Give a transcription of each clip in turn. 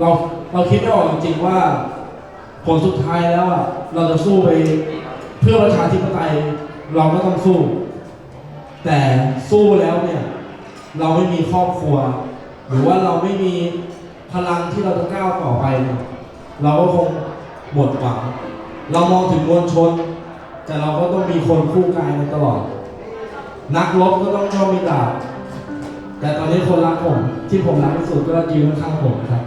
เราเราคิดไม่ออกจริงๆว่า ผลสุดท้ายแล้วอะเราจะสู้ไปเพื่อประชาธิปไตยเราก็ต้องสู้ แต่สู้แล้วเนี่ย เราไม่มีครอบครัว หรือว่าเราไม่มีพลังที่เราจะก้าวต่อไปเนี่ยเราก็คงหมดหวังเรามองถึงมวลชน แต่เราก็ต้องมีคนคู่กายกันตลอด นักรบก็ต้องยอมมีดาบแต่ตอนนี้คนรักผม ที่ผมรักที่สุดก็ยืนข้างผมครับ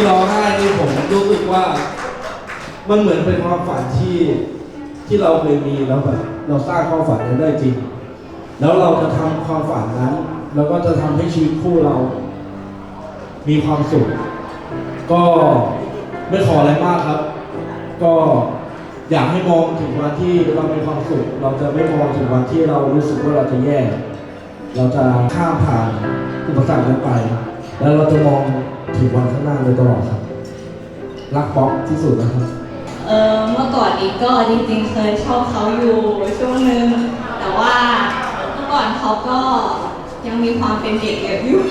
ที่ร้องไห้นี่ผมรู้สึกว่า มันเหมือนเป็นความฝันที่ที่เราเคยมีแล้วแบบเราสร้างความฝันนั้นได้จริง แล้วเราจะทำความฝันนั้น แล้วก็จะทำให้ชีวิตคู่เรา มีความสุข ก็ไม่ขออะไรมากครับ ก็อยากให้มองถึงวันที่เรามีความสุข เราจะไม่มองถึงวันที่เรารู้สึกว่าเราจะแย่ เราจะข้ามผ่านอุปสรรคนั้นไป แล้วเราจะมองถึงวันข้างหน้าเลยตลอดครับ รักป๊อกที่สุดนะครับ เออเมื่อก่อนนี้ก็จริงๆเคยชอบเขาอยู่ช่วงนึง แต่ว่าเมื่อก่อนเขาก็ยังมีความเป็นเด็กอยู่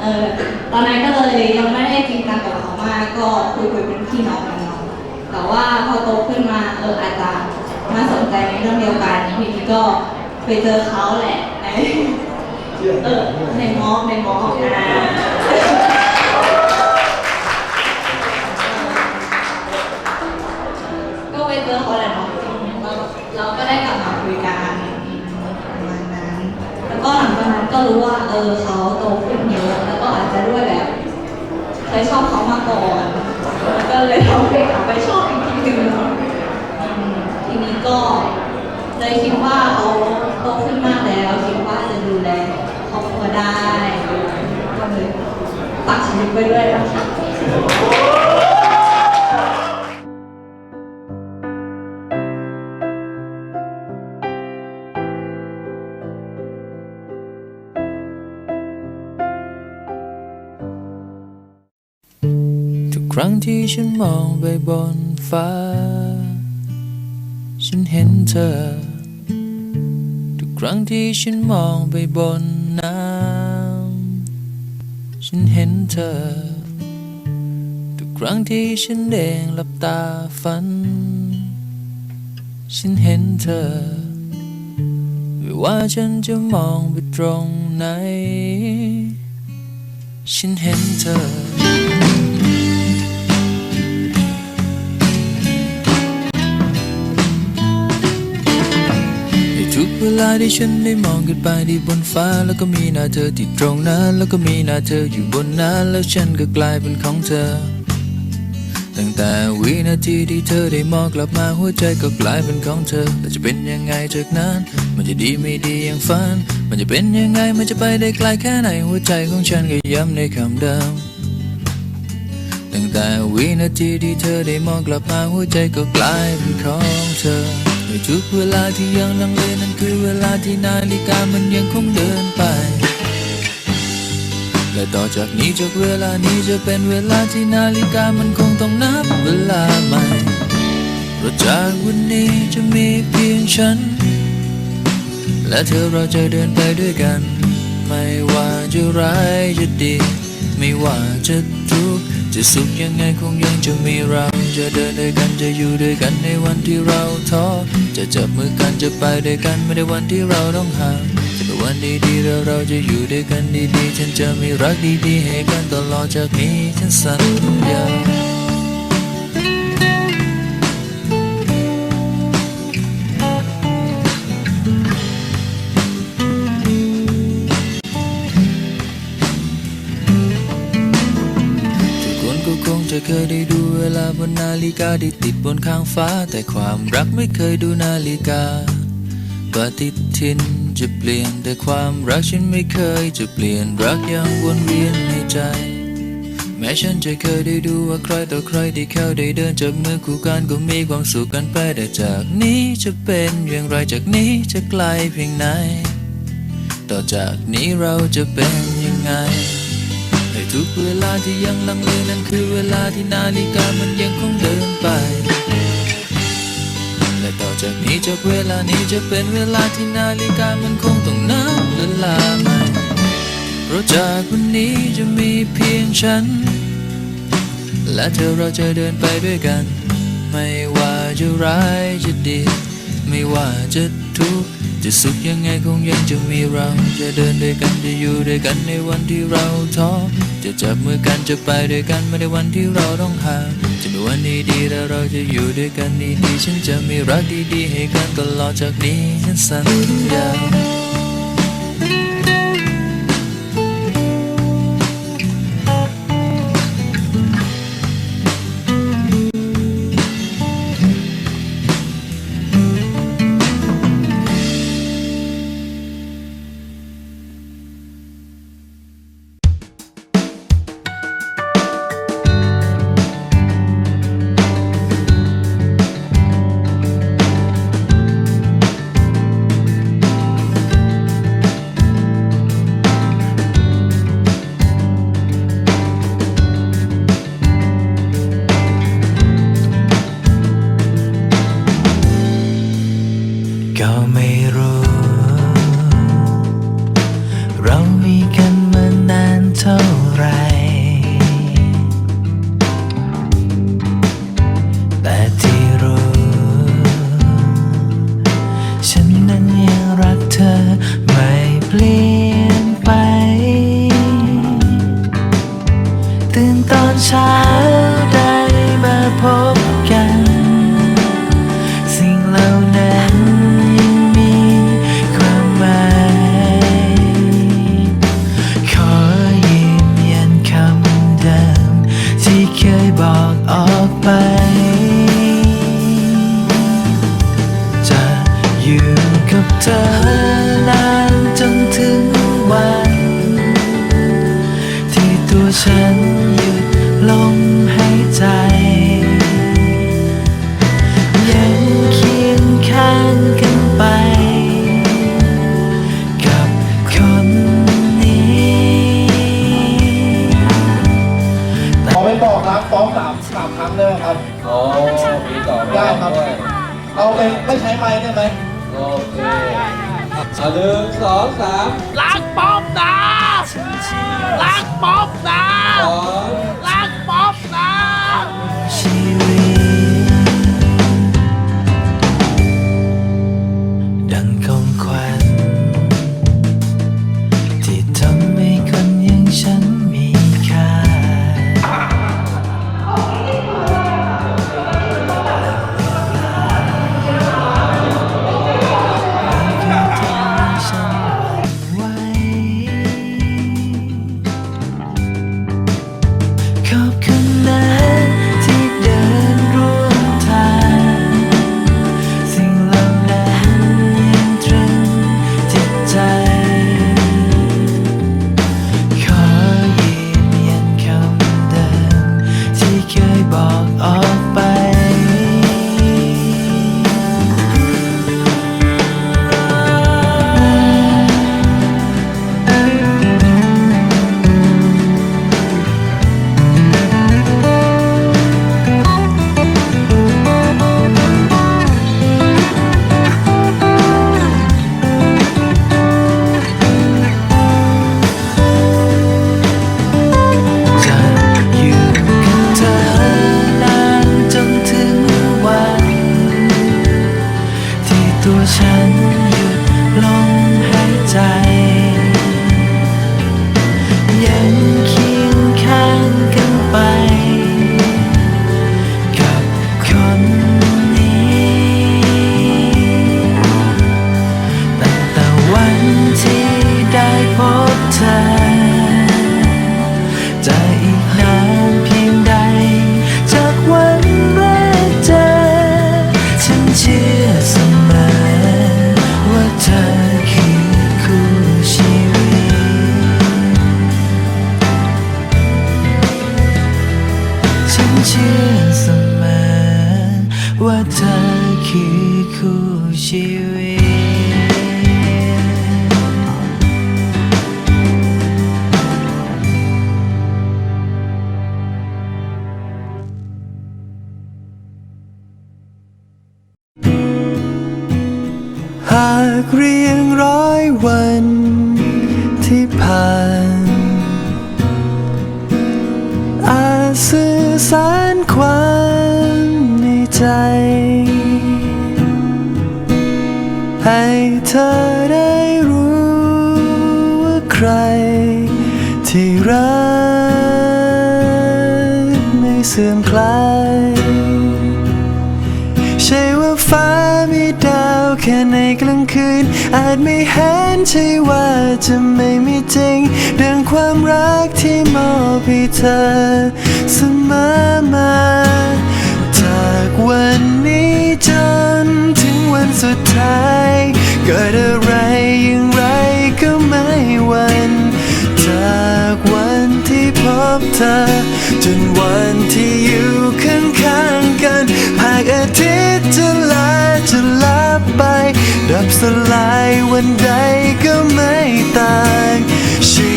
เออตอนนั้นก็เลยยังไม่ได้จริงจังกับเขามากก็คุยคุยๆเป็นพี่น้องกันเนาะแต่ว่าพอโตขึ้นมาเอออาจจะมาสนใจในเรื่องเดียวกันทีนี้ก็ไปเจอเขาแหละใน เออในมอในมอนะก็ไปเจอเขาแหละเนาะเราเราก็ได้กลับมาคุยกันประมาณนั้นแล้วก็หลังจากนั้นก็รู้ว่าเออเขาโตขึ้นเยอะแล้วก็อาจจะด้วยแบบเคยชอบเขามาก่อนแล้วก็เลยทำให้กลับไปชอบอีกทีหนึ่งเนาะทีนี้ก็เลยคิดว่าเขา ได้ก็เลยฝากชีวิตไปด้วยนะคะทุกครั้งที่ฉันมองไปบนฟ้า ฉันเห็นเธอ ทุกครั้งที่ฉันมองไปบนน้ำ ฉันเห็นเธอ ทุกครั้งที่ฉันเองหลับตาฝัน ฉันเห็นเธอ ไม่ว่าฉันจะมองไปตรงไหน ฉันเห็นเธอ เวลาที่ฉันได้มองขึ้นไปที่บนฟ้า แล้วก็มีหน้าเธอที่ตรงนั้น แล้วก็มีหน้าเธออยู่บนนั้นแล้วฉันก็กลายเป็นของเธอ ตั้งแต่วินาทีที่เธอได้มองกลับมาหัวใจก็กลายเป็นของเธอแต่จะเป็นยังไงจากนั้น มันจะดีไม่ดีอย่างฝัน มันจะเป็นยังไงมันจะไปได้ไกลแค่ไหนหัวใจของฉันก็ย้ำในคำเดิมตั้งแต่วินาทีที่เธอได้มองกลับมาหัวใจก็กลายเป็นของเธอ ในทุกเวลาที่ยังลังเลนั่นคือเวลาที่นาฬิกามันยังคงเดินไป และต่อจากนี้จากเวลานี้จะเป็นเวลาที่นาฬิกามันคงต้องนับเวลาใหม่เพราะจากวันนี้จะมีเพียงฉัน และเธอเราจะเดินไปด้วยกัน ไม่ว่าจะร้ายจะดี ไม่ว่าจะ จะสุขยังไงคงยังจะมีเรา จะเดินด้วยกันจะอยู่ด้วยกันในวันที่เราท้อ จะจับมือกันจะไปด้วยกันไม่ได้วันที่เราต้องห่างจะเป็นวันดีๆเราเราจะอยู่ด้วยกันดีๆ ฉันจะมีรักดีๆให้กันตลอดจากนี้ฉันสัญญา วลาบนนาฬิกาที่ติดบนข้างฟ้า แต่ความรักไม่เคยดูนาฬิกาปฏิทินจะเปลี่ยนแต่ความรักฉันไม่เคยจะเปลี่ยนรักยังวนเวียนในใจ แม้ฉันจะเคยได้ดูว่าใครต่อใครที่เขาได้เดินจับมือคู่กันก็มีความสุขกันไปแต่จากนี้จะเป็นอย่างไรจากนี้จะไกลเพียงไหน ต่อจากนี้เราจะเป็นยังไง ในทุกเวลาที่ยังลังเลนั้นคือเวลาที่นาฬิกามันยังคงเดินไป และต่อจากนี้จากเวลานี้จะเป็นเวลาที่นาฬิกามันคงต้องนับเวลาใหม่เพราะจากวันนี้จะมีเพียงฉัน และเธอเราจะเดินไปด้วยกัน ไม่ว่าจะร้ายจะดี ไม่ว่าจะทุกข์ จะสุขยังไงคงยังจะมีเรา จะเดินด้วยกันจะอยู่ด้วยกันในวันที่เราท้อ จะจับมือกันจะไปด้วยกันไม่ในวันที่เราต้องห่างจะมีวันดีๆและเราจะอยู่ด้วยกันดีๆฉันจะมีรักดีๆให้กันตลอดจากนี้ฉันสัญญา ตื่นตอนเช้าได้มาพบากเรียงร้อยวันที่ผ่าน อาจสื่อสารความในใจ ให้เธอได้รู้ว่าใคร ที่รักไม่เสื่อมคลาย ใช่ว่าฟ้าไม่ได้ แค่ในกลางคืน อาจไม่เห็นใช่ว่าจะไม่มีจริงดังความรักที่มอบให้เธอเสมอมา จากวันนี้จนถึงวันสุดท้ายเกิดอะไรอย่างไรก็ไม่หวัน จากวัน พบเธอ จนวันที่อยู่ข้างๆกันหากอาทิตย์จะลาจะลับไป ดับสลายวันใดก็ไม่ต่างชี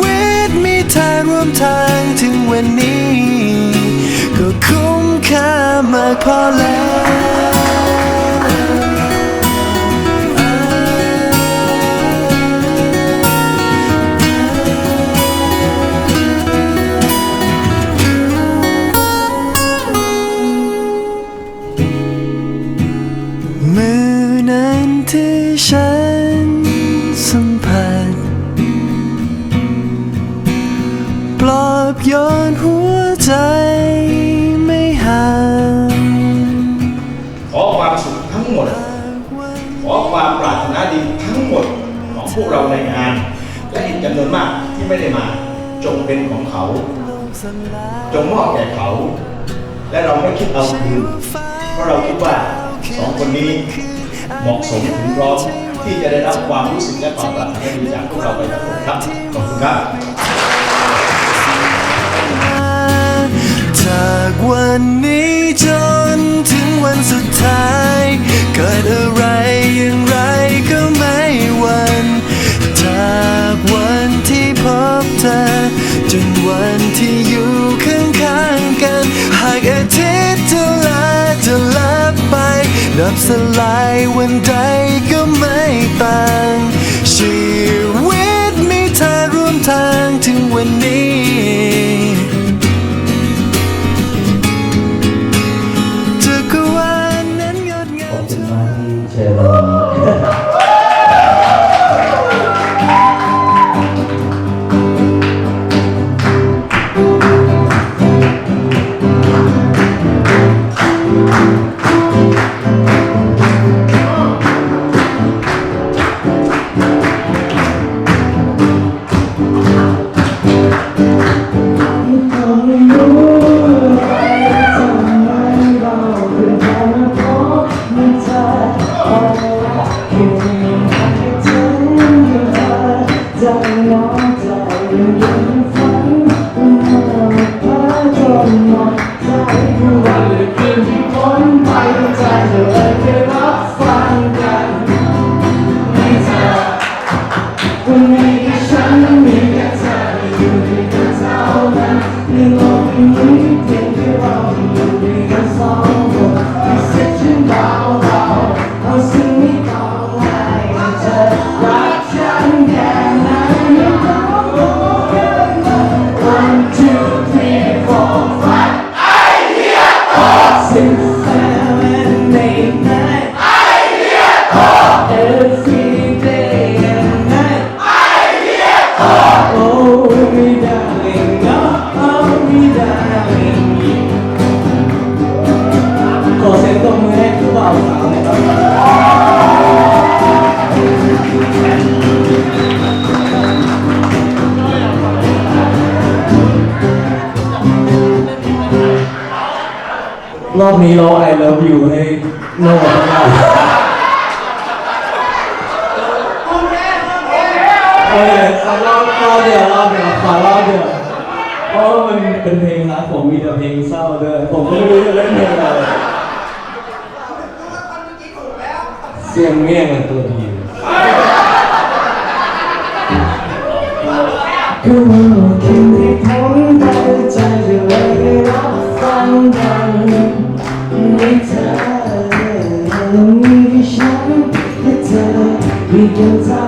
วิตมีทางร่วมทางถึงวันนี้ ก็คุ้มค่ามากพอแล้ว พวกเราในงาน และอีกจำนวนมากที่ไม่ได้มา จงเป็นของเขา จงมอบแก่เขา และเราไม่คิดเอาคืนเพราะเราคิดว่าสองคนนี้เหมาะสมถึงพร้อมที่จะได้รับความรู้สึกและความปรารถนาดีจากพวกเราไปทั้งหมดครับขอบคุณครับจากวันนี้จนถึงวันสุดท้าย เกิดอะไรอย่างไร ธอ จนวันที่อยู่ข้างๆกัน หากอาทิตย์จะลาจะลาไป ดับสลายวันใดก็ไม่ต่างชีวิตมีทางร่วมทางถึงวันนี้ ข รอบนี้เรา I love you ให้โน่บ้านะโอเคขอรอบรอบเดียวรอบเดียวขอรอบเดียวเพราะว่ามันเป็นเพลงรักผมมีแต่เพลงเศร้าด้วยผมก็ไม่รู้จะเล่นเพลงอะไรเสียงเมี่ยงเป็นตัวดีก็ว่าคิดให้พ้น มีแ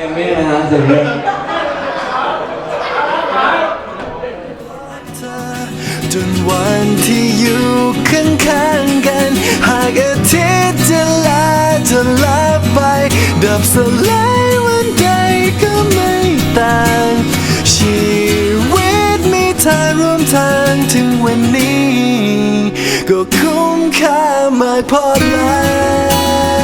ยงเมียนะฮะเสียงเมียจนวันที่อยู่ข้างๆกัน หากอาทิตย์จะลาจะลาไป ดับสลายวันใดก็ไม่ต่าง ชีวิตมีทางร่วมทางถึงวันนี้ ก็คุ้มค่ามากพอแล้ว